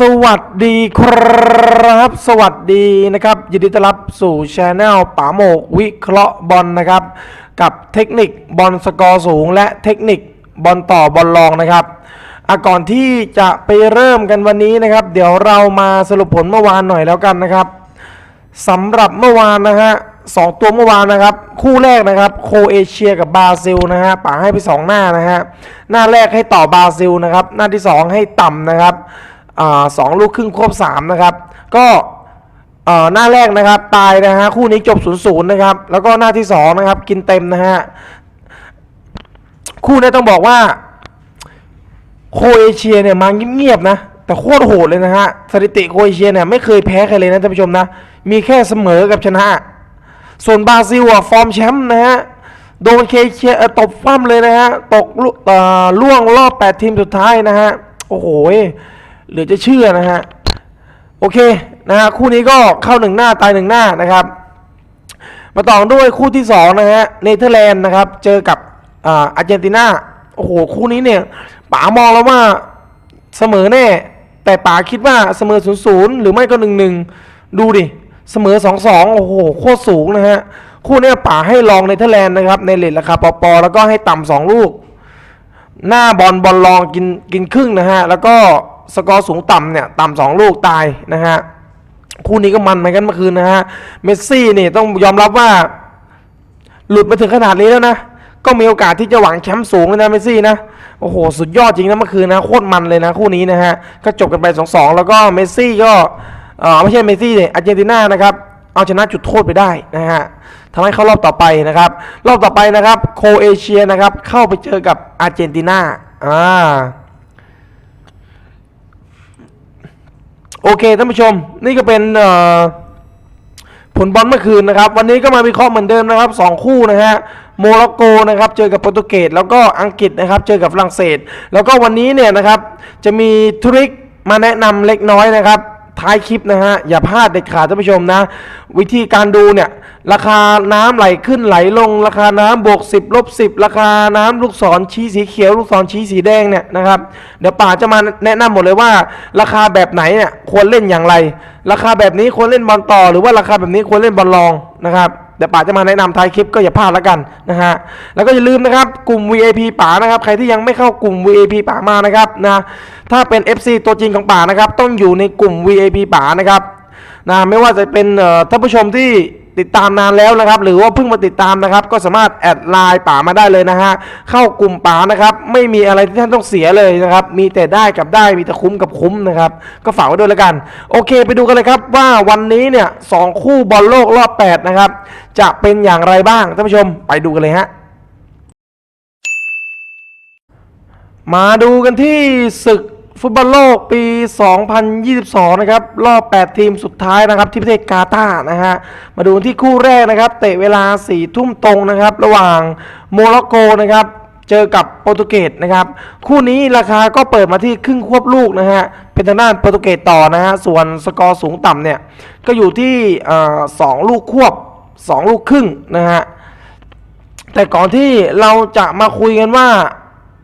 สวัสดีครับ สวัสดีนะครับ ยินดีต้อนรับสู่ช anel ป๋าโมกวิเคราะห์บอลนะครับ กับเทคนิคบอลสกอร์สูง และเทคนิคบอลต่อบอลรองนะครับอะก่อนที่จะไปเริ่มกันวันนี้นะครับ เดี๋ยวเรามาสรุปผลเมื่อวานหน่อยแล้วกันนะครับสำหรับเมื่อวานนะฮะสองตัวเมื่อวานนะครับ คู่แรกนะครับ โคเอเชียกับบราซิลนะฮะป๋าให้ไปสองหน้านะฮะหน้าแรกให้ต่อบราซิลนะครับ หน้าที่สองให้ต่ำนะครับ สองลูกครึ่งควบสามนะครับ ก็หน้าแรกนะครับตายนะฮะคู่นี้จบ0ูนย์นะครับ แล้วก็หน้าที่สองนะครับกินเต็มนะฮะคู่นี้ต้องบอกว่าโคเอเชียเนี่ยมาเงียบๆนะแต่โคตรโหดเลยนะฮะสถิติโคเอเชียเนี่ยไม่เคยแพ้ใครเลยนะท่านผู้ชมนะมีแค่เสมอกับชนะ ส่วนบราซิลอะฟอร์มแชมป์นะฮะโดนเคเชียตบฟั่มเลยนะฮะตกลุเอ่อล่วงรอบ 8 ทีมสุดท้ายนะฮะโอ้โห เหลือจะเชื่อนะฮะ โอเคนะฮะคู่นี้ก็เข้าหนึ่งหน้าตายหนึ่งหน้านะครับ มาต่อด้วยคู่ที่สองนะฮะเนเธอร์แลนด์นะครับ เจอกับอาร์เจนตินาโอ้โห คู่นี้เนี่ยป๋ามองแล้วว่าเสมอแน่ แต่ป๋าคิดว่าเสมอศูนย์ศูนย์หรือไม่ก็หนึ่งหนึ่งดูดิ เสมอสองสองโอ้โห โคตรสูงนะฮะ คู่นี้ป๋าให้ลองเนเธอร์แลนด์นะครับ ในเลทราคาปอปอแล้วก็ให้ต่ำสองลูก หน้าบอลบอลลองกินกินครึ่งนะฮะ แล้วก็ สกอร์สูงต่ำเนี่ยต่ำสองลูกตายนะฮะคู่นี้ก็มันเหมือนกันเมื่อคืนนะฮะเมสซี่นี่ต้องยอมรับว่า หลุดมาถึงขนาดนี้แล้วนะ ก็มีโอกาสที่จะหวังแชมป์สูงเลยนะเมสซี่นะโอ้โห สุดยอดจริงนะเมื่อคืนนะโคตรมันเลยนะคู่นี้นะฮะก็จบกันไป2-2แล้วก็เมสซี่ก็เออไม่ใช่เมสซี่เนี่ยอาร์เจนตินานะครับเอาชนะจุดโทษไปได้นะฮะทำให้เข้ารอบต่อไปนะครับ รอบต่อไปนะครับ โคเอเชียนะครับ เข้าไปเจอกับอาร์เจนตินาอ่า โอเคท่านผู้ชมนี่ก็เป็นผลบอลเมื่อคืนนะครับ วันนี้ก็มาวิเคราะห์เหมือนเดิมนะครับสองคู่นะฮะโมร็อกโกนะครับเจอกับโปรตุเกสแล้วก็อังกฤษนะครับเจอกับฝรั่งเศส แล้วก็วันนี้เนี่ยนะครับจะมีทริคมาแนะนำเล็กน้อยนะครับ ท้ายคลิปนะฮะ อย่าพลาดเด็ดขาดท่านผู้ชมนะ วิธีการดูเนี่ย ราคาน้ำไหลขึ้นไหลลง ราคาน้ำบวก 10ลบ10 ราคาน้ำลูกศรชี้สีเขียว ลูกศรชี้สีแดงเนี่ยนะครับเดี๋ยวป่าจะมาแนะนำหมดเลยว่า ราคาแบบไหนเนี่ยควรเล่นอย่างไร ราคาแบบนี้ควรเล่นบอลต่อ หรือว่าราคาแบบนี้ควรเล่นบอลรองนะครับ เดี๋ยวป๋าจะมาแนะนำท้ายคลิปก็อย่าพลาดแล้วกันนะฮะแล้วก็อย่าลืมนะครับกลุ่ม VIP ป๋านะครับใครที่ยังไม่เข้ากลุ่ม VIP ป๋ามานะครับนะถ้าเป็น FC ตัวจริงของป๋านะครับต้องอยู่ในกลุ่ม VIP ป๋านะครับนะไม่ว่าจะเป็นท่านผู้ชมที่ ติดตามนานแล้วนะครับ หรือว่าเพิ่งมาติดตามนะครับ ก็สามารถแอดไลน์ป๋ามาได้เลยนะฮะเข้ากลุ่มป๋านะครับ ไม่มีอะไรที่ท่านต้องเสียเลยนะครับ มีแต่ได้กับได้มีแต่คุ้มกับคุ้มนะครับ ก็ฝากไว้ด้วยแล้วกัน โอเค ไปดูกันเลยครับว่าวันนี้เนี่ยสองคู่บอลโลกรอบ 8 นะครับ จะเป็นอย่างไรบ้างท่านผู้ชมไปดูกันเลยฮะมาดูกันที่ศึก ฟุตบอลโลกปี 2022 นะครับ รอบ 8 ทีมสุดท้ายนะครับ ที่ประเทศกาตาร์นะฮะ มาดูที่คู่แรกนะครับ เตะเวลา 4 ทุ่มตรงนะครับ ระหว่างโมร็อกโกนะครับเจอกับโปรตุเกสนะครับ คู่นี้ราคาก็เปิดมาที่ครึ่งควบลูกนะฮะ เป็นทางด้านโปรตุเกสต่อนะฮะ ส่วนสกอร์สูงต่ำเนี่ย ก็อยู่ที่เอ่อสองลูกควบ 2 ลูกครึ่งนะฮะ แต่ก่อนที่เราจะมาคุยกันว่า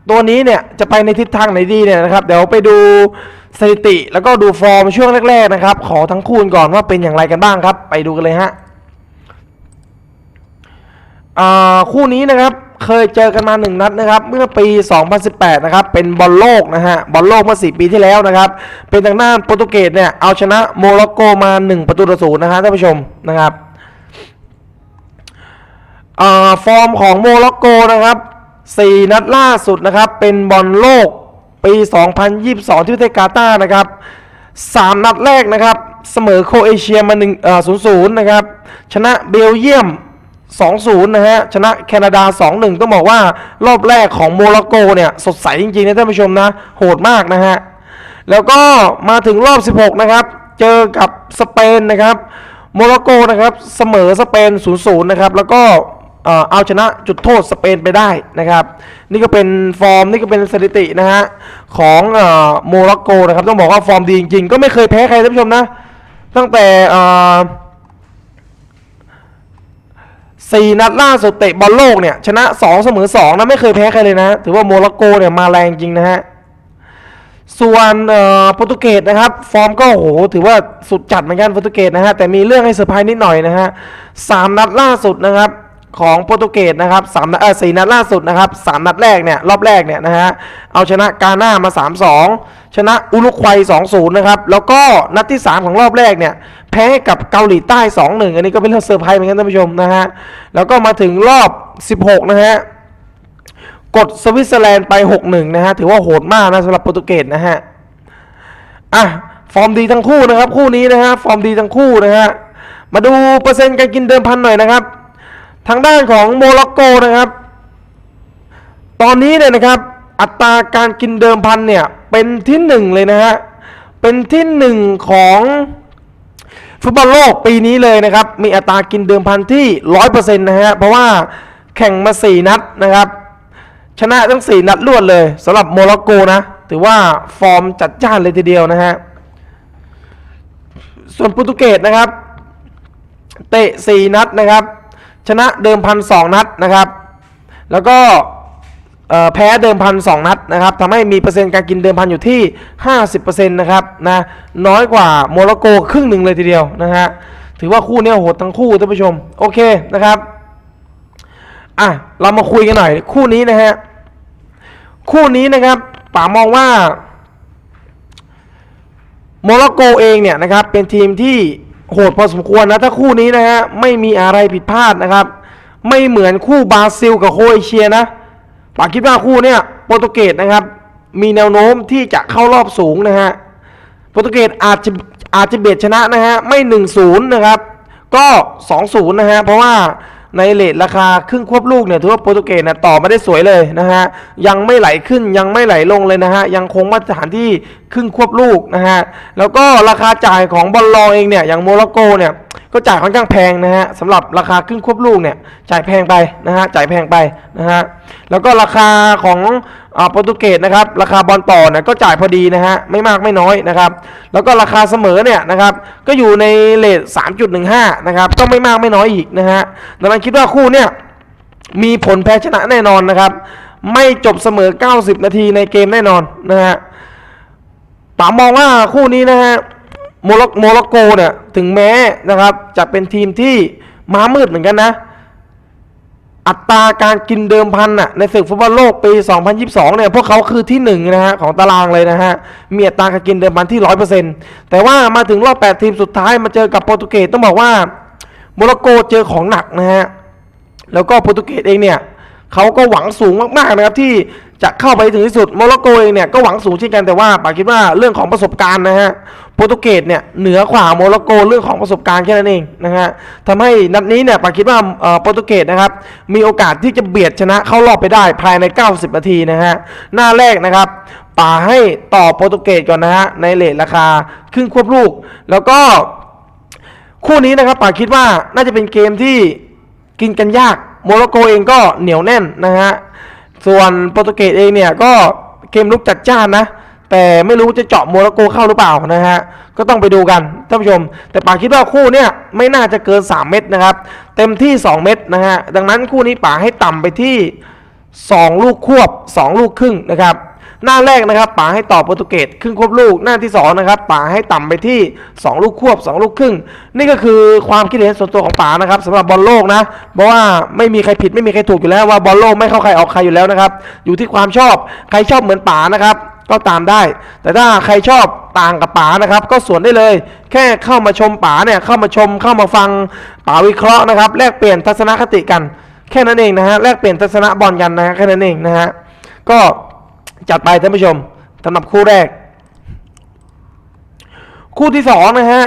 ตัวนี้เนี่ยจะไปในทิศทางไหนดีเนี่ยนะครับเดี๋ยวไปดูสถิติแล้วก็ดูฟอร์มช่วงแรกๆนะครับ ขอทั้งคู่ก่อนว่าเป็นอย่างไรกันบ้างครับ ไปดูกันเลยฮะคู่นี้นะครับเคยเจอกันมาหนึ่งนัดนะครับ เมื่อปี 2018 นะครับ เป็นบอลโลกนะฮะบอลโลกเมื่อ 4 ปีที่แล้วนะครับ เป็นทางด้านโปรตุเกสเนี่ยเอาชนะโมร็อกโกมา 1 ประตูต่อศูนย์นะฮะท่านผู้ชมนะครับอฟอร์มของโมร็อกโกนะครับ 4 นัดล่าสุดนะครับ เป็นบอลโลกปี 2022 ที่ประเทศกาตาร์นะครับ 3 นัดแรกนะครับ เสมอโคเอเชียมา1เอ่อ0-0 นะครับ ชนะเบลเยียม 2-0 นะฮะ ชนะแคนาดา 2-1 ต้องบอกว่ารอบแรกของโมร็อกโกเนี่ย สดใสจริงๆนะท่านผู้ชมนะ โหดมากนะฮะ แล้วก็มาถึงรอบ 16 นะครับ เจอกับสเปนนะครับ โมร็อกโกนะครับ เสมอสเปน 0-0 นะครับ แล้วก็ เอาชนะจุดโทษสเปนไปได้นะครับ นี่ก็เป็นฟอร์มนี่ก็เป็นสถิตินะฮะของโมร็อกโกนะครับต้องบอกว่าฟอร์มดีจริงๆ ก็ไม่เคยแพ้ใครท่านผู้ชมนะ ตั้งแต่สี่นัดล่าสุดเตะบอลโลกเนี่ยชนะ2เสมอ2นะไม่เคยแพ้ใครเลยนะ ถือว่าโมร็อกโกเนี่ยมาแรงจริงนะฮะส่วนโปรตุเกสนะครับ ฟอร์มก็โหถือว่าสุดจัดเหมือนกันโปรตุเกสนะฮะแต่มีเรื่องให้เซอร์ไพรส์นิดหน่อยนะฮะสามนัดล่าสุดนะครับ ของโปรตุเกสนะครับสามนัดเออสี่นัดล่าสุดนะครับสามนัดแรกเนี่ยรอบแรกเนี่ยนะฮะเอาชนะกาหน้ามา 3-2 ชนะอุรุกวัย2-0นะครับแล้วก็นัดที่ 3 ของรอบแรกเนี่ยแพ้ให้กับเกาหลีใต้ 2-1 อันนี้ก็เป็นเรื่องเซอร์ไพรส์เหมือนกันท่านผู้ชมนะฮะแล้วก็มาถึงรอบ 16 นะฮะกดสวิตเซอร์แลนด์ไป 6-1 นะฮะถือว่าโหดมากนะสำหรับโปรตุเกสนะฮะอะฟอร์มดีทั้งคู่นะครับคู่นี้นะฮะฟอร์มดีทั้งคู่นะฮะมาดูเปอร์เซ็นต์การกินเดิมพันหน่อยนะครับ ทางด้านของโมร็อกโกนะครับ ตอนนี้เนี่ยนะครับ อัตราการกินเดิมพันเนี่ยเป็นที่หนึ่งเลยนะฮะ เป็นที่หนึ่งของฟุตบอลโลกปีนี้เลยนะครับ มีอัตรากินเดิมพันที่ร้อยเปอร์เซ็นต์นะฮะ เพราะว่าแข่งมาสี่นัดนะครับ ชนะทั้ง4นัดรวดเลยสำหรับโมร็อกโกนะ ถือว่าฟอร์มจัดจ้านเลยทีเดียวนะฮะ ส่วนโปรตุเกสนะครับ เตะ4นัดนะครับ ชนะเดิมพันสองนัดนะครับ แล้วก็แพ้เดิมพันสองนัดนะครับทำให้มีเปอร์เซ็นต์การกินเดิมพันอยู่ที่ 50%นะครับนะน้อยกว่าโมร็อกโกครึ่งหนึ่งเลยทีเดียวนะฮะถือว่าคู่นี้โหดทั้งคู่ท่านผู้ชม โอเคนะครับอะเรามาคุยกันหน่อยคู่นี้นะฮะคู่นี้นะครับป๋ามองว่าโมร็อกโกเองเนี่ยนะครับเป็นทีมที่ โหดพอสมควรนะถ้าคู่นี้นะฮะไม่มีอะไรผิดพลาดนะครับ ไม่เหมือนคู่บราซิลกับโคเอเชียนะฝากคิดว่าคู่เนี้ยโปรตุเกสนะครับ มีแนวโน้มที่จะเข้ารอบสูงนะฮะโปรตุเกสอาจจะอาจจะเบียดชนะนะฮะไม่1-0นะครับก็2-0นะฮะเพราะว่า ในเลทราคาครึ่งควบลูกเนี่ยถือว่าโปรตุเกสเนี่ยต่อมาได้สวยเลยนะฮะยังไม่ไหลขึ้นยังไม่ไหลลงเลยนะฮะยังคงมาตรฐานที่ครึ่งควบลูกนะฮะแล้วก็ราคาจ่ายของบอลลอเองเนี่ยอย่างโมร็อกโกเนี่ย ก็จ่ายค่อนข้างแพงนะฮะสำหรับราคาครึ่งควบลูกเนี่ยจ่ายแพงไปนะฮะจ่ายแพงไปนะฮะแล้วก็ราคาของโปรตุเกสนะครับราคาบอลต่อเนี่ยก็จ่ายพอดีนะฮะไม่มากไม่น้อยนะครับแล้วก็ราคาเสมอเนี่ยนะครับก็อยู่ในเลท3.15นะครับก็ไม่มากไม่น้อยอีกนะฮะดังนั้นคิดว่าคู่เนี่ยมีผลแพ้ชนะแน่นอนนะครับ ไม่จบเสมอ 90 นาทีในเกมแน่นอนนะฮะป๋ามองว่าคู่นี้นะฮะ โมร็อกโมร็อกโกเนี่ยถึงแม้นะครับจะเป็นทีมที่ม้ามืดเหมือนกันนะ อัตราการกินเดิมพันน่ะในศึกฟุตบอลโลกปี 2022 เนี่ยพวกเขาคือที่หนึ่งนะฮะของตารางเลยนะฮะมีอัตราการกินเดิมพันที่ 100%แต่ว่ามาถึงรอบ 8 ทีมสุดท้ายมาเจอกับโปรตุเกสต้องบอกว่าโมร็อกโกเจอของหนักนะฮะแล้วก็โปรตุเกสเองเนี่ย เขาก็หวังสูงมากๆนะครับที่จะเข้าไปถึงที่สุดโมร็อกโกเองเนี่ยก็หวังสูงเช่นกันแต่ว่าปาคิดว่าเรื่องของประสบการณ์นะฮะโปรตุเกสเนี่ยเหนือกว่าโมร็อกโกเรื่องของประสบการณ์แค่นั้นเองนะฮะทำให้นัดนี้เนี่ยปาคิดว่าเอ่อโปรตุเกสนะครับมีโอกาสที่จะเบียดชนะเข้ารอบไปได้ภายใน 90 นาทีนะฮะหน้าแรกนะครับป่าให้ต่อโปรตุเกสก่อนนะฮะในเลทราคาครึ่งควบลูก แล้วก็คู่นี้นะครับป่าคิดว่าน่าจะเป็นเกมที่กินกันยาก โมร็อกโกเองก็เหนียวแน่นนะฮะส่วนโปรตุเกสเองเนี่ยก็เกมลุกจัดจ้านนะแต่ไม่รู้จะเจาะโมร็อกโกเข้าหรือเปล่านะฮะก็ต้องไปดูกันท่านผู้ชม แต่ป่าคิดว่าคู่เนี่ยไม่น่าจะเกิน 3 เม็ดนะครับ เต็มที่ 2 เม็ดนะฮะดังนั้นคู่นี้ป่าให้ต่ำไปที่ 2 ลูกควบ 2 ลูกครึ่งนะครับ หน้าแรกนะครับป๋าให้ต่อโปรตุเกสครึ่งควบลูกหน้าที่2นะครับป๋าให้ต่ำไปที่ 2 ลูกควบ 2 ลูกครึ่ง นี่ก็คือความคิดเห็นส่วนตัวของป๋านะครับสำหรับบอลโลกนะเพราะว่าไม่มีใครผิดไม่มีใครถูกอยู่แล้วว่าบอลโลกไม่เข้าใครออกใครอยู่แล้วนะครับอยู่ที่ความชอบใครชอบเหมือนป๋านะครับก็ตามได้ แต่ถ้าใครชอบต่างกับป๋านะครับ ก็สวนได้เลย แค่เข้ามาชมป๋าเนี่ยเข้ามาชมเข้ามาฟังป๋าวิเคราะห์นะครับ แลกเปลี่ยนทัศนคติกัน แค่นั้นเองนะฮะแลกเปลี่ยนทัศนะบอลกันนะฮะแค่นั้นเองนะฮะก็ จัดไปท่านผู้ชมสำหรับคู่แรก คู่ที่สองนะฮะ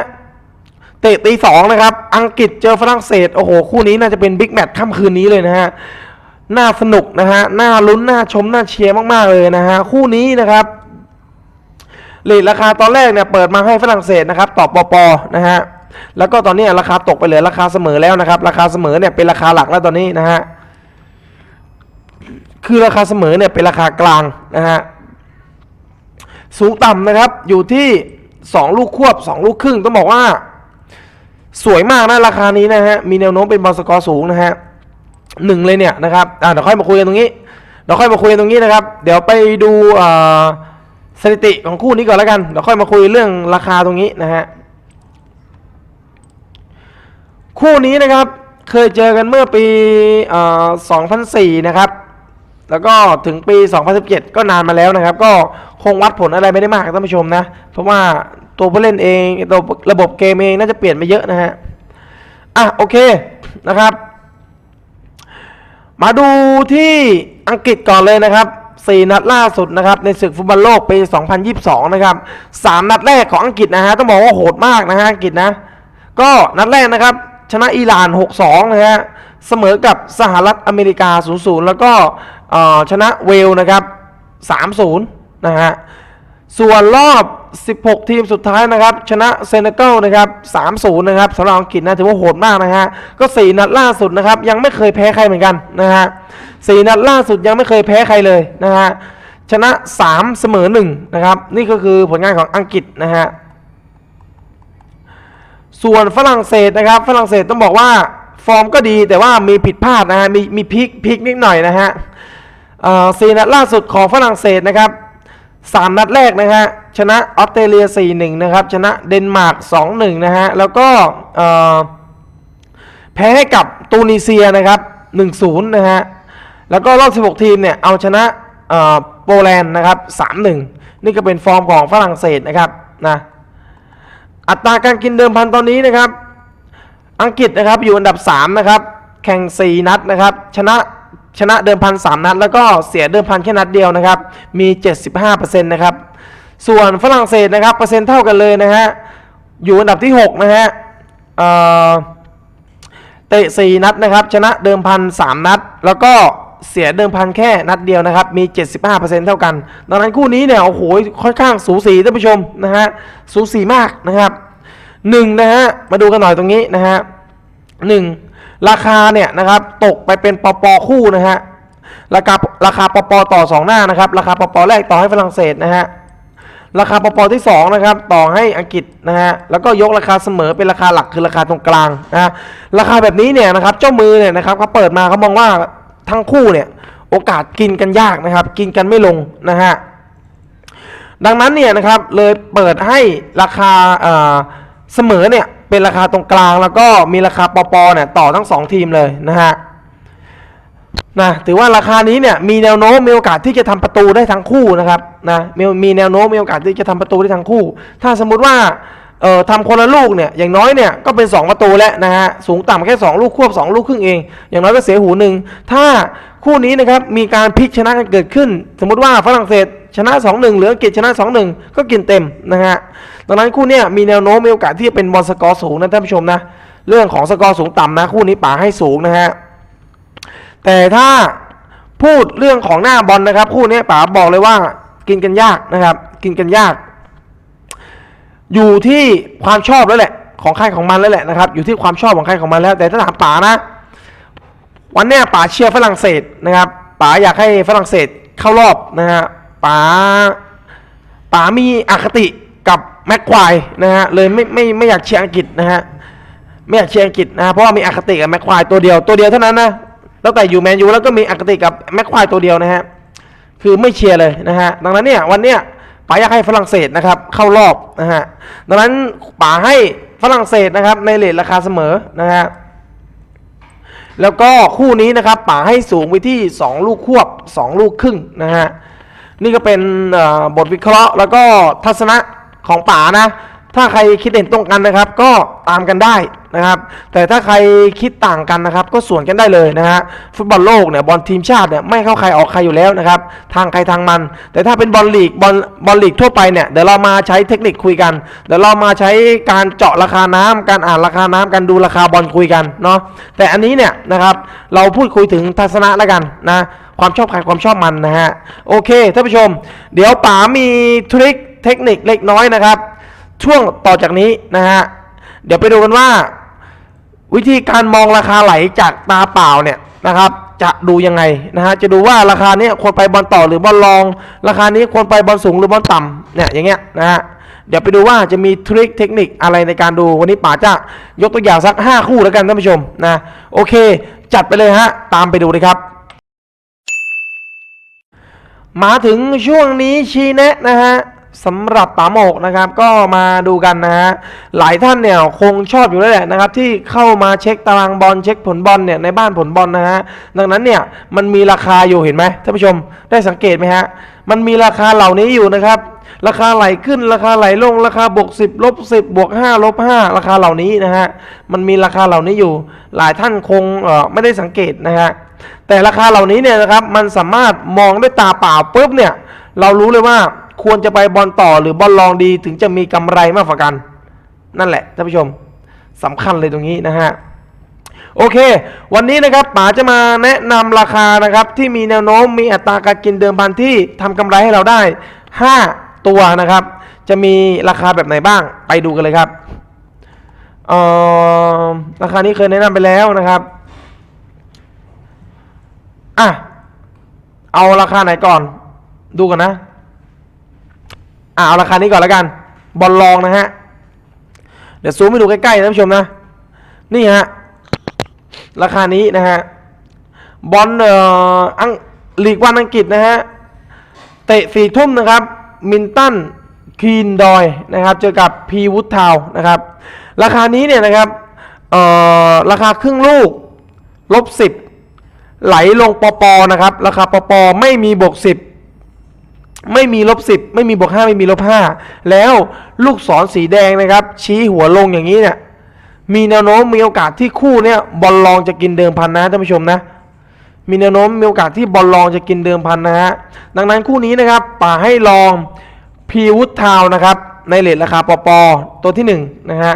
เตะตีสองนะครับ อังกฤษเจอฝรั่งเศสโอ้โหคู่นี้น่าจะเป็นบิ๊กแมตช์ค่ำคืนนี้เลยนะฮะน่าสนุกนะฮะน่าลุ้นน่าชมน่าเชียร์มากๆเลยนะฮะคู่นี้นะครับเลทราคาตอนแรกเนี่ยเปิดมาให้ฝรั่งเศสนะครับต่อปอปอนะฮะแล้วก็ตอนนี้ราคาตกไปเหลือราคาเสมอแล้วนะครับ ราคาเสมอเนี่ยเป็นราคาหลักแล้วตอนนี้นะฮะ คือราคาเสมอเนี่ยเป็นราคากลางนะฮะสูงต่ำนะครับอยู่ที่ 2 ลูกควบ 2 ลูกครึ่งต้องบอกว่า สวยมากนะราคานี้นะฮะมีแนวโน้มเป็นบอลสกอร์สูงนะฮะหนึ่งเลยเนี่ยนะครับอะเดี๋ยวค่อยมาคุยกันตรงนี้เดี๋ยวค่อยมาคุยกันตรงนี้นะครับ เดี๋ยวไปดูสถิติของคู่นี้ก่อนแล้วกันเดี๋ยวค่อยมาคุยเรื่องราคาตรงนี้นะฮะคู่นี้นะครับเคยเจอกันเมื่อปีเอ่อ2004 นะครับ แล้วก็ถึงปี 2017 ก็นานมาแล้วนะครับ ก็คงวัดผลอะไรไม่ได้มากท่านผู้ชมนะ เพราะว่าตัวผู้เล่นเองตัวระบบเกมเองน่าจะเปลี่ยนไปเยอะนะฮะ อะโอเคนะครับ มาดูที่อังกฤษก่อนเลยนะครับ 4 นัดล่าสุดนะครับ ในศึกฟุตบอลโลกปี 2022 นะครับ 3 นัดแรกของอังกฤษนะฮะ ต้องบอกว่าโหดมากนะฮะอังกฤษนะ ก็นัดแรกนะครับชนะอิหร่าน 6-2 นะฮะ เสมอกับสหรัฐอเมริกา 0-0 แล้วก็ ชนะเวลนะครับ3-0นะฮะส่วนรอบ 16 ทีมสุดท้ายนะครับ ชนะเซเนกัลนะครับ 3-0 นะครับสำหรับอังกฤษนะถือว่าโหดมากนะฮะ ก็ 4 นัดล่าสุดนะครับ ยังไม่เคยแพ้ใครเหมือนกันนะฮะ4นัดล่าสุดยังไม่เคยแพ้ใครเลยนะฮะ ชนะ 3 เสมอ 1 นะครับ นี่ก็คือผลงานของอังกฤษนะฮะ ส่วนฝรั่งเศสนะครับ ฝรั่งเศสต้องบอกว่าฟอร์มก็ดีแต่ว่ามีผิดพลาดนะฮะ มีมีพลิกพลิกนิดหน่อยนะฮะ สี่นัดล่าสุดของฝรั่งเศสนะครับสามนัดแรกนะฮะชนะออสเตรเลีย 4-1 นะครับ ชนะเดนมาร์ก 2-1 นะฮะ แล้วก็แพ้ให้กับตูนิเซียนะครับ 1-0 นะฮะ แล้วก็รอบ 16 ทีมเนี่ย เอาชนะโปแลนด์นะครับ 3-1 นี่ก็เป็นฟอร์มของฝรั่งเศสนะครับนะอัตราการกินเดิมพันตอนนี้นะครับ อังกฤษนะครับอยู่อันดับ 3 นะครับ แข่ง 4 นัดนะครับ ชนะ ชนะเดิมพัน3นัด แล้วก็เสียเดิมพันแค่นัดเดียวนะครับ มี 75%นะครับ ส่วนฝรั่งเศสนะครับเปอร์เซ็นต์เท่ากันเลยนะฮะ อยู่อันดับที่ 6 นะฮะเตะ 4 นัดนะครับ ชนะเดิมพัน3นัด แล้วก็เสียเดิมพันแค่นัดเดียวนะครับ มี 75%เท่ากัน ดังนั้นคู่นี้เนี่ย โอ้โห ค่อนข้างสูสีท่านผู้ชมนะฮะ สูสีมากนะครับหนึ่งนะฮะ มาดูกันหน่อยตรงนี้นะฮะหนึ่ง ราคาเนี่ยนะครับตกไปเป็นปปคู่นะฮะราคาราคาปปต่อสองหน้านะครับ ราคาปปแรกต่อให้ฝรั่งเศสนะฮะราคาปปที่สองนะครับต่อให้อังกฤษนะฮะแล้วก็ยกราคาเสมอเป็นราคาหลักคือราคาตรงกลางนะฮะราคาแบบนี้เนี่ยนะครับเจ้ามือเนี่ยนะครับเขาเปิดมาเขามองว่าทั้งคู่เนี่ยโอกาสกินกันยากนะครับ กินกันไม่ลงนะฮะดังนั้นเนี่ยนะครับเลยเปิดให้ราคาเสมอเนี่ย เป็นราคาตรงกลางแล้วก็มีราคาปปเนี่ยต่อทั้งสองทีมเลยนะฮะนะถือว่าราคานี้เนี่ยมีแนวโน้มมีโอกาสที่จะทำประตูได้ทั้งคู่นะครับนะมีมีแนวโน้มมีโอกาสที่จะทำประตูได้ทั้งคู่ ถ้าสมมุติว่าเอ่อทำคนละลูกเนี่ยอย่างน้อยเนี่ยก็เป็น 2 ประตูแล้วนะฮะสูงต่ำแค่ 2 ลูกควบ 2 ลูกครึ่งเอง อย่างน้อยก็เสียหูหนึ่งถ้าคู่นี้นะครับมีการพลิกชนะกันเกิดขึ้น สมมุติว่าฝรั่งเศส ชนะ 2-1หรืออังกฤษชนะ 2-1 ก็กินเต็มนะฮะดังนั้นคู่นี้มีแนวโน้มมีโอกาสที่จะเป็นบอลสกอร์สูงนะท่านผู้ชมนะ เรื่องของสกอร์สูงต่ำนะคู่นี้ป๋าให้สูงนะฮะ แต่ถ้าพูดเรื่องของหน้าบอลนะครับ คู่นี้ป๋าบอกเลยว่ากินกันยากนะครับ กินกันยาก อยู่ที่ความชอบแล้วแหละ ของใครของมันแล้วแหละนะครับ อยู่ที่ความชอบของใครของมันแล้ว แต่ถ้าถามป๋านะ วันนี้ป๋าเชียร์ฝรั่งเศสนะครับป๋าอยากให้ฝรั่งเศสเข้ารอบนะฮะ ป๋าป๋ามีอคติกับแม็กควายนะฮะเลยไม่ไม่ไม่อยากเชียร์อังกฤษนะฮะไม่อยากเชียร์อังกฤษนะฮะเพราะว่ามีอคติกับแม็กควายตัวเดียวตัวเดียวเท่านั้นนะตั้งแต่อยู่แมนยูแล้วก็มีอคติกับแม็กควายตัวเดียวนะฮะคือไม่เชียร์เลยนะฮะดังนั้นเนี่ยวันเนี้ยป๋าอยากให้ฝรั่งเศสนะครับเข้ารอบนะฮะดังนั้นป๋าให้ฝรั่งเศสนะครับในเลทราคาเสมอนะฮะแล้วก็คู่นี้นะครับป๋าให้สูงไปที่ 2 ลูกควบ 2 ลูกครึ่งนะฮะ นี่ก็เป็นบทวิเคราะห์แล้วก็ทัศนะของป๋านะ ถ้าใครคิดเห็นตรงกันนะครับ ก็ตามกันได้นะครับ แต่ถ้าใครคิดต่างกันนะครับ ก็สวนกันได้เลยนะฮะฟุตบอลโลกเนี่ยบอลทีมชาติเนี่ยไม่เข้าใครออกใครอยู่แล้วนะครับ ทางใครทางมัน แต่ถ้าเป็นบอลลีกบอลบอลลีกทั่วไปเนี่ยเดี๋ยวเรามาใช้เทคนิคคุยกันเดี๋ยวเรามาใช้การเจาะราคาน้ำการอ่านราคาน้ำการดูราคาบอลคุยกันเนาะแต่อันนี้เนี่ยนะครับเราพูดคุยถึงทัศนะแล้วกันนะ ความชอบใครความชอบมันนะฮะโอเคท่านผู้ชม เดี๋ยวป๋ามีทริคเทคนิคเล็กน้อยนะครับ ช่วงต่อจากนี้นะฮะเดี๋ยวไปดูกันว่า วิธีการมองราคาไหลจากตาเปล่าเนี่ยนะครับ จะดูยังไงนะฮะจะดูว่าราคานี้ควรไปบอลต่อหรือบอลรอง ราคานี้ควรไปบอลสูงหรือบอลต่ำเนี่ยอย่างเงี้ยนะฮะเดี๋ยวไปดูว่าจะมีทริคเทคนิคอะไรในการดูวันนี้ป๋าจะยกตัวอย่างสัก 5 คู่แล้วกันท่านผู้ชมนะโอเค จัดไปเลยฮะตามไปดูเลยครับ มาถึงช่วงนี้ชี้แนะนะฮะสำหรับป๋าหมกนะครับก็มาดูกันนะฮะหลายท่านเนี่ยคงชอบอยู่แล้วแหละนะครับที่เข้ามาเช็คตารางบอลเช็คผลบอลเนี่ยในบ้านผลบอลนะฮะดังนั้นเนี่ยมันมีราคาอยู่เห็นไหมท่านผู้ชมได้สังเกตไหมฮะมันมีราคาเหล่านี้อยู่นะครับ ราคาไหลขึ้นราคาไหลลงราคาบวก10ลบ10บวก5ลบ5ราคาเหล่านี้นะฮะมันมีราคาเหล่านี้อยู่ หลายท่านคงเออไม่ได้สังเกตนะฮะ แต่ราคาเหล่านี้เนี่ยนะครับมันสามารถมองด้วยตาเปล่าปุ๊บเนี่ยเรารู้เลยว่าควรจะไปบอลต่อหรือบอลลองดีถึงจะมีกำไรมากกว่ากัน นั่นแหละท่านผู้ชมสำคัญเลยตรงนี้นะฮะโอเค วันนี้นะครับป๋าจะมาแนะนำราคานะครับที่มีแนวโน้มมีอัตราการกินเดิมพันที่ทำกำไรให้เราได้ 5 ตัวนะครับ จะมีราคาแบบไหนบ้างไปดูกันเลยครับอ่อราคานี้เคยแนะนำไปแล้วนะครับ อะ เอาราคาไหนก่อน ดูกันนะ อะเอาราคานี้ก่อนแล้วกัน บอลลองนะฮะ เดี๋ยวซูมให้ดูใกล้ๆนะท่านผู้ชมนะ นี่ฮะ ราคานี้นะฮะ บอลเอ่ออังลีกวันอังกฤษนะฮะ เตะสี่ทุ่มนะครับ มินตันคีนดอยนะครับเจอกับพีวูดทาวนะครับ ราคานี้เนี่ยนะครับเอ่อราคาครึ่งลูกลบสิบ ไหลลงปอปอนะครับ ราคาปอปอไม่มีบวกสิบไม่มีลบสิบไม่มีบวกห้าไม่มีลบห้าแล้วลูกศรสีแดงนะครับ ชี้หัวลงอย่างนี้เนี่ยมีแนวโน้มมีโอกาสที่คู่เนี่ยบอลลองจะกินเดิมพันนะท่านผู้ชมนะ มีแนวโน้มมีโอกาสที่บอลลองจะกินเดิมพันนะฮะดังนั้นคู่นี้นะครับป่าให้ลองพีวุฒทาวนะครับในเลทราคาปอปอตัวที่หนึ่งนะฮะ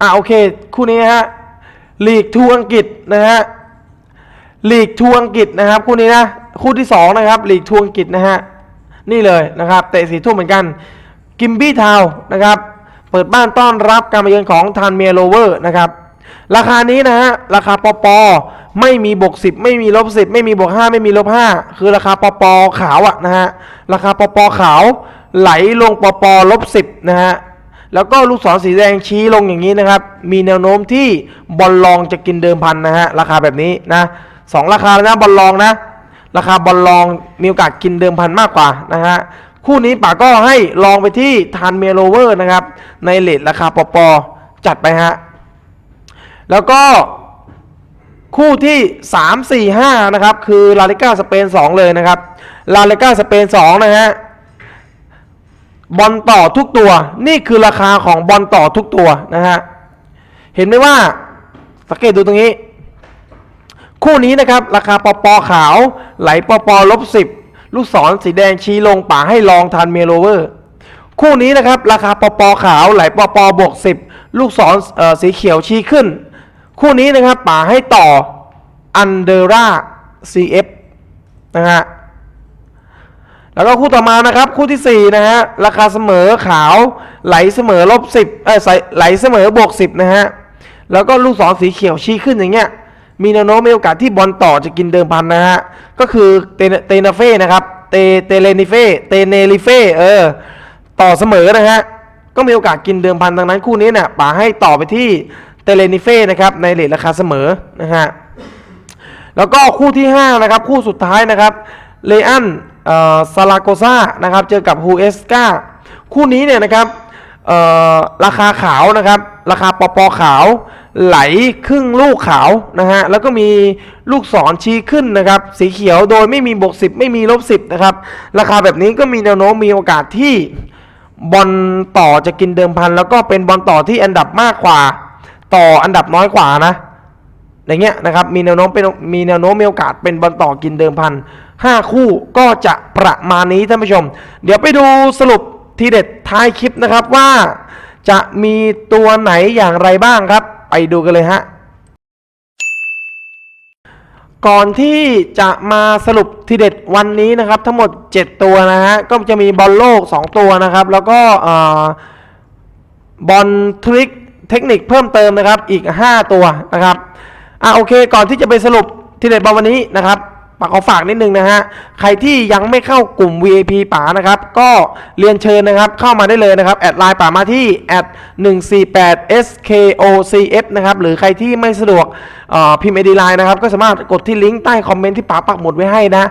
อ่าโอเค คู่นี้ฮะ ลีกทูอังกฤษนะฮะลีกทูอังกฤษนะครับคู่นี้นะคู่ที่สองนะครับลีกทูอังกฤษนะฮะนี่เลยนะครับเตะสีทุ่มเหมือนกันกิมบี้ทาวนะครับเปิดบ้านต้อนรับการมาเยือนของทานเมียโรเวอร์นะครับราคานี้นะฮะราคาปอปอไม่มีบวกสิบไม่มีลบสิบไม่มีบวกห้าไม่มีลบห้าคือราคาปอปอขาวอะนะฮะราคาปอปอขาวไหลลงปอปอลบสิบนะฮะ แล้วก็ลูกศรสีแดงชี้ลงอย่างนี้นะครับ มีแนวโน้มที่บอลลองจะกินเดิมพันนะฮะราคาแบบนี้นะสองราคาแล้วนะบอลลองนะ ราคาบอลลองมีโอกาสกินเดิมพันมากกว่านะฮะคู่นี้ป๋าก็ให้ลองไปที่ทานเมโลเวอร์นะครับ ในเลทราคาปอปอจัดไปฮะแล้วก็คู่ที่ 3 4 5 นะครับ คือลาลิก้าสเปน 2 เลยนะครับ ลาลิก้าสเปน 2 นะฮะ บอลต่อทุกตัว นี่คือราคาของบอลต่อทุกตัวนะฮะเห็นไหมว่าสังเกตดูตรงนี้ คู่นี้นะครับ ราคาปอปอขาว ไหลปอปอลบสิบลูกศรสีแดงชี้ลงป่าให้ลองทันเมโลเวอร์ คู่นี้นะครับ ราคาปอปอขาวไหลปอปอบวกสิบลูกศรเอ่อสีเขียวชี้ขึ้น คู่นี้นะครับป่าให้ต่ออันเดร่า CF นะฮะ แล้วก็คู่ต่อมานะครับคู่ที่ 4 นะฮะ ราคาเสมอขาว ไหลเสมอลบสิบเออไหลเสมอบวกสิบนะฮะ แล้วก็ลูกศรสีเขียวชี้ขึ้นอย่างเงี้ยมีแนวโน้มมีโอกาสที่บอลต่อจะกินเดิมพันนะฮะ ก็คือเตเนเตนาเฟ่นะครับเตเตเลนิเฟ่เตเนลิเฟ่เออต่อเสมอนะฮะ ก็มีโอกาสกินเดิมพันดังนั้นคู่นี้เนี่ยป๋าให้ต่อไปที่เตเลนิเฟ่นะครับในเลทราคาเสมอนะฮะแล้วก็คู่ที่5นะครับคู่สุดท้ายนะครับเลอัน ซาลาโกซานะครับเจอกับฮูเอสกาคู่นี้เนี่ยนะครับราคาขาวนะครับ ราคาปอปอขาวไหลครึ่งลูกขาวนะฮะแล้วก็มีลูกศรชี้ขึ้นนะครับ สีเขียวโดยไม่มีบวกสิบไม่มีลบสิบนะครับราคาแบบนี้ก็มีแนวโน้มมีโอกาสที่บอลต่อจะกินเดิมพัน แล้วก็เป็นบอลต่อที่อันดับมากกว่า ต่ออันดับน้อยกว่านะ อย่างเงี้ยนะครับมีแนวโน้มเป็นมีแนวโน้มมีโอกาสเป็นบอลต่อกินเดิมพันห้าคู่ก็จะประมาณนี้ท่านผู้ชม เดี๋ยวไปดูสรุปทีเด็ดท้ายคลิปนะครับว่าจะมีตัวไหนอย่างไรบ้างครับ ไปดูกันเลยฮะก่อนที่จะมาสรุปทีเด็ดวันนี้นะครับ ทั้งหมด 7 ตัวนะฮะก็จะมีบอลโลก 2 ตัวนะครับ แล้วก็บอลทริกเทคนิคเพิ่มเติมนะครับอีก 5 ตัวนะครับ อะโอเค ก่อนที่จะไปสรุปทีเด็ดบอลวันนี้นะครับปากขอฝากนิดนึงนะฮะ ใครที่ยังไม่เข้ากลุ่ม VIP ป๋านะครับ ก็เรียนเชิญนะครับ เข้ามาได้เลยนะครับ แอดไลน์ป๋ามาที่แอด148 skocf นะครับ หรือใครที่ไม่สะดวกพิมพ์ ID ไลน์นะครับก็สามารถกดที่ลิงก์ใต้คอมเมนต์ที่ป๋าปักหมุดไว้ให้นะ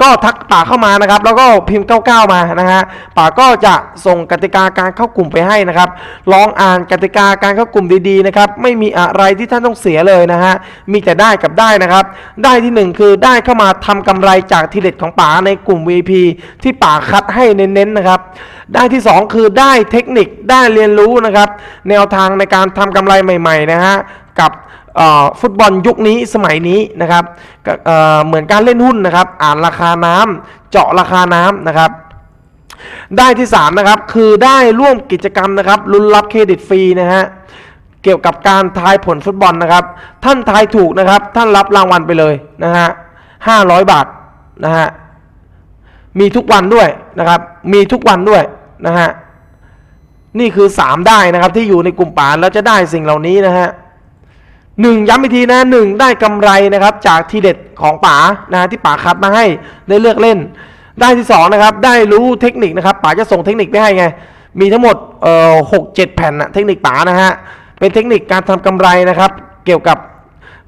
ก็ทักป๋าเข้ามานะครับ แล้วก็พิมพ์ 99 มานะฮะป๋าก็จะส่งกติกาการเข้ากลุ่มไปให้นะครับ ลองอ่านกติกาการเข้ากลุ่มดีๆนะครับไม่มีอะไรที่ท่านต้องเสียเลยนะฮะมีแต่ได้กับได้นะครับ ได้ที่หนึ่งคือได้เข้ามาทำกำไรจากทีเด็ดของป๋าในกลุ่ม VP ที่ป๋าคัดให้เน้นๆนะครับได้ที่ 2 คือได้เทคนิคได้เรียนรู้นะครับ แนวทางในการทำกำไรใหม่ ๆ นะฮะกับ ฟุตบอลยุคนี้สมัยนี้นะครับเเหมือนการเล่นหุ้นนะครับ อ่านราคาน้ำเจาะราคาน้ำนะครับได้ที่3นะครับคือได้ร่วมกิจกรรมนะครับลุ้นรับเครดิตฟรีนะฮะเกี่ยวกับการทายผลฟุตบอลนะครับ ท่านทายถูกนะครับ ท่านรับรางวัลไปเลยนะฮะห้าร้อยบาทนะฮะมีทุกวันด้วยนะครับ มีทุกวันด้วยนะฮะนี่คือ 3 ได้นะครับที่อยู่ในกลุ่มป่าแล้วจะได้สิ่งเหล่านี้นะฮะ หนึ่งย้ำอีกทีนะหนึ่งได้กำไรนะครับจากทีเด็ดของป๋านะฮะที่ป๋าคัดมาให้ได้เลือกเล่น ได้ที่สองนะครับได้รู้เทคนิคนะครับป๋าจะส่งเทคนิคไปให้ไง มีทั้งหมดเอ่อหกเจ็ดแผ่นนะเทคนิคป๋านะฮะเป็นเทคนิคการทำกำไรนะครับ เกี่ยวกับ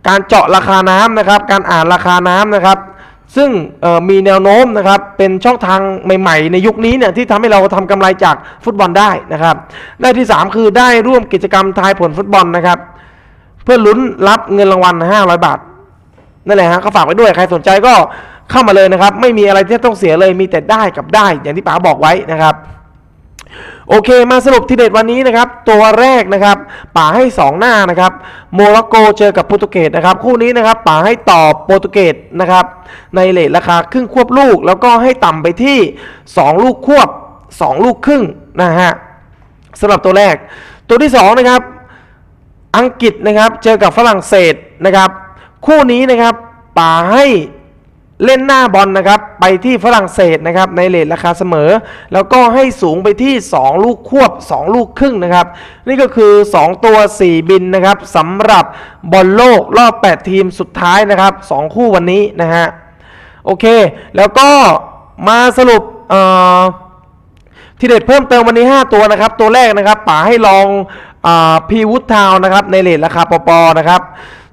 การเจาะราคาน้ำนะครับ การอ่านราคาน้ำนะครับ ซึ่งเอ่อมีแนวโน้มนะครับเป็นช่องทางใหม่ๆ ในยุคนี้เนี่ยที่ทำให้เราทำกำไรจากฟุตบอลได้นะครับ ได้ที่ 3 คือได้ร่วมกิจกรรมทายผลฟุตบอลนะครับ เพื่อลุ้นรับเงินรางวัล 500 บาท นั่นแหละฮะก็ฝากไว้ด้วยใครสนใจก็เข้ามาเลยนะครับ ไม่มีอะไรที่ต้องเสียเลยมีแต่ได้กับได้ อย่างที่ป๋าบอกไว้นะครับโอเคมาสรุปทีเด็ดวันนี้นะครับ ตัวแรกนะครับป๋าให้ 2 หน้านะครับ โมร็อกโกเจอกับโปรตุเกสนะครับ คู่นี้นะครับป๋าให้ต่อโปรตุเกสนะครับ ในเลทราคาครึ่งควบลูก แล้วก็ให้ต่ำไปที่ 2 ลูกควบ 2 ลูกครึ่งนะฮะสำหรับตัวแรก ตัวที่ 2 นะครับ อังกฤษนะครับเจอกับฝรั่งเศสนะครับ คู่นี้นะครับป่าให้เล่นหน้าบอลนะครับ ไปที่ฝรั่งเศสนะครับ ในเลทราคาเสมอ แล้วก็ให้สูงไปที่ 2 ลูกควบ 2 ลูกครึ่งนะครับ นี่ก็คือ 2 ตัว 4 บินนะครับสำหรับบอลโลกรอบ 8 ทีมสุดท้ายนะครับ 2 คู่วันนี้นะฮะโอเค แล้วก็มาสรุปเอ่อทีเด็ดเพิ่มเติมวันนี้ 5 ตัวนะครับ ตัวแรกนะครับ ป๋าให้ลอง พีวุฒทาวนะครับในเลทราคาปอปอนะครับ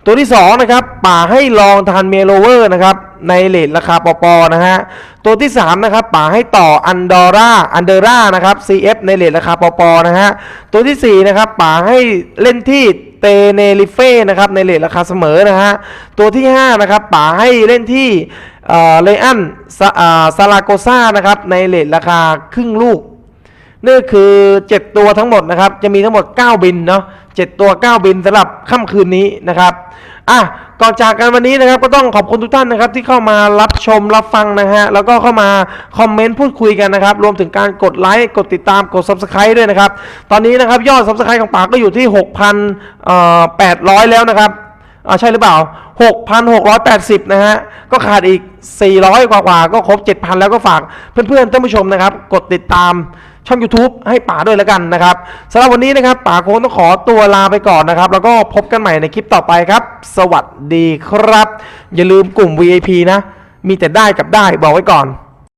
ตัวที่2นะครับป๋าให้ลองทานเมโลเวอร์นะครับในเลทราคาปอปอนะฮะตัวที่3นะครับป๋าให้ต่ออันดอร่าอันเดอร่านะครับ CF ในเลทราคาปอปอนะฮะตัวที่4นะครับป๋าให้เล่นที่เตเนลิเฟ่นะครับในเลทราคาเสมอนะฮะตัวที่5นะครับป๋าให้เล่นที่เลอันซาลาโกซานะครับในเลทราคาครึ่งลูก นี่คือ 7 ตัวทั้งหมดนะครับ จะมีทั้งหมด 9 บินเนาะ7ตัว 9 บินสำหรับค่ำคืนนี้นะครับอะก่อนจากกันวันนี้นะครับ ก็ต้องขอบคุณทุกท่านนะครับที่เข้ามารับชมรับฟังนะฮะแล้วก็เข้ามาคอมเมนต์พูดคุยกันนะครับ รวมถึงการกดไลค์กดติดตามกด Subscribe ด้วยนะครับ ตอนนี้นะครับยอด Subscribe ของปากก็อยู่ที่ 6,800 แล้วนะครับอ่าใช่หรือเปล่า 6,680 นะฮะ ก็ขาดอีก 400 กว่ากว่าๆก็ครบ 7,000 แล้วก็ฝากเพื่อนๆท่านผู้ชมนะครับ กดติดตาม ช่อง YouTube ให้ป๋าด้วยแล้วกันนะครับสำหรับวันนี้นะครับป๋าโคงต้องขอตัวลาไปก่อนนะครับ แล้วก็พบกันใหม่ในคลิปต่อไปครับ สวัสดีครับ อย่าลืมกลุ่ม VIP นะ มีแต่ได้กับได้บอกไว้ก่อน